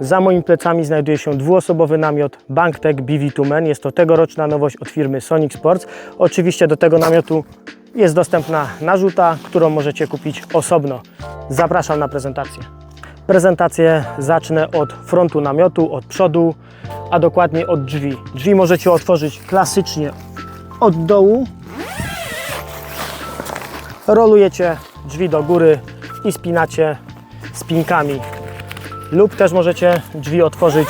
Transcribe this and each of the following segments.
Za moimi plecami znajduje się dwuosobowy namiot Banktech BV2 Men. Jest to tegoroczna nowość od firmy Sonic Sports. Oczywiście do tego namiotu jest dostępna narzuta, którą możecie kupić osobno. Zapraszam na prezentację. Prezentację zacznę od frontu namiotu, od przodu, a dokładniej od drzwi. Drzwi możecie otworzyć klasycznie od dołu. Rolujecie drzwi do góry i spinacie spinkami. Lub też możecie drzwi otworzyć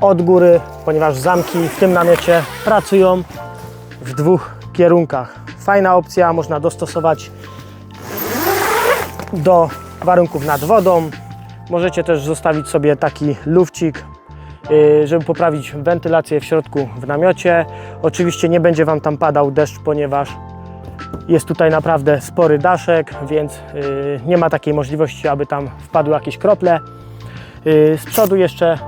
od góry, ponieważ zamki w tym namiocie pracują w dwóch kierunkach. Fajna opcja, można dostosować do warunków nad wodą. Możecie też zostawić sobie taki lufcik, yy, żeby poprawić wentylację w środku w namiocie. Oczywiście nie będzie Wam tam padał deszcz, ponieważ jest tutaj naprawdę spory daszek, więc yy, nie ma takiej możliwości, aby tam wpadły jakieś krople. Yy, Z przodu jeszcze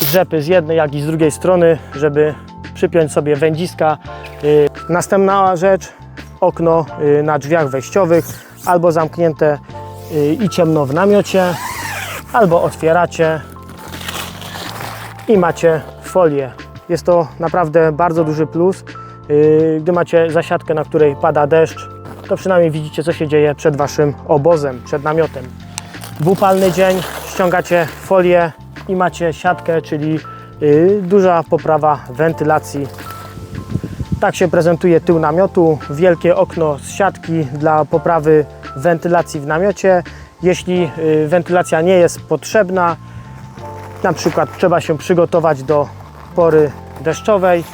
drzepy z jednej, jak i z drugiej strony, żeby przypiąć sobie wędziska. Yy, Następna rzecz, okno na drzwiach wejściowych, albo zamknięte i ciemno w namiocie, albo otwieracie i macie folię. Jest to naprawdę bardzo duży plus. Yy, Gdy macie zasiadkę, na której pada deszcz, to przynajmniej widzicie, co się dzieje przed Waszym obozem, przed namiotem. W upalny dzień ściągacie folię i macie siatkę, czyli yy, duża poprawa wentylacji. Tak się prezentuje tył namiotu. Wielkie okno z siatki dla poprawy wentylacji w namiocie. Jeśli yy, wentylacja nie jest potrzebna, na przykład trzeba się przygotować do pory deszczowej,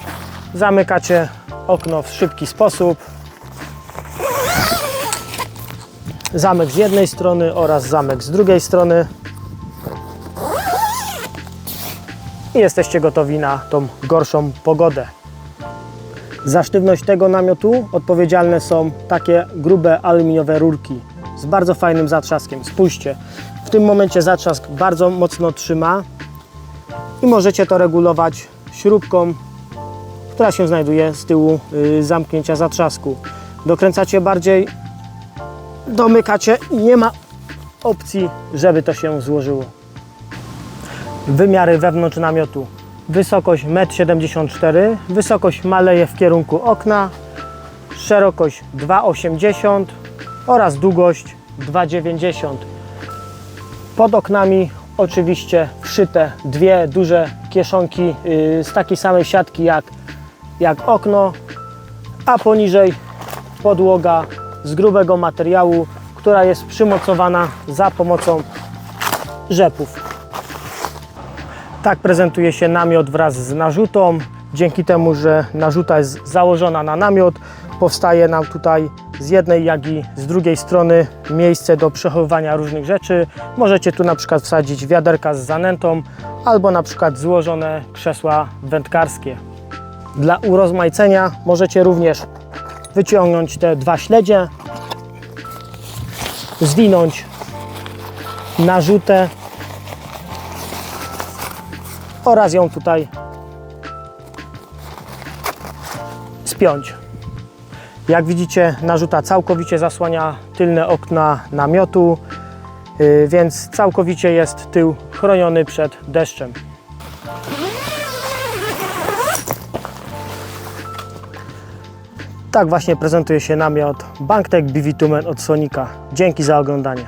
zamykacie okno w szybki sposób. Zamek z jednej strony oraz zamek z drugiej strony. I jesteście gotowi na tą gorszą pogodę. Za sztywność tego namiotu odpowiedzialne są takie grube aluminiowe rurki z bardzo fajnym zatrzaskiem. Spójrzcie, w tym momencie zatrzask bardzo mocno trzyma i możecie to regulować śrubką, która się znajduje z tyłu y, zamknięcia zatrzasku. Dokręcacie bardziej, domykacie i nie ma opcji, żeby to się złożyło. Wymiary wewnątrz namiotu. Wysokość 1,74 m, wysokość maleje w kierunku okna, szerokość 2,80 m oraz długość 2,90 m. Pod oknami oczywiście wszyte dwie duże kieszonki yy, z takiej samej siatki jak, jak okno, a poniżej podłoga z grubego materiału, która jest przymocowana za pomocą rzepów. Tak prezentuje się namiot wraz z narzutą. Dzięki temu, że narzuta jest założona na namiot, powstaje nam tutaj z jednej, jak i z drugiej strony miejsce do przechowywania różnych rzeczy. Możecie tu na przykład wsadzić wiaderka z zanętą albo na przykład złożone krzesła wędkarskie. Dla urozmaicenia możecie również wyciągnąć te dwa śledzie, zwinąć narzutę oraz ją tutaj spiąć. Jak widzicie, narzuta całkowicie zasłania tylne okna namiotu, yy, więc całkowicie jest tył chroniony przed deszczem. Tak właśnie prezentuje się namiot Banktech BV2 Men od Sonika. Dzięki za oglądanie.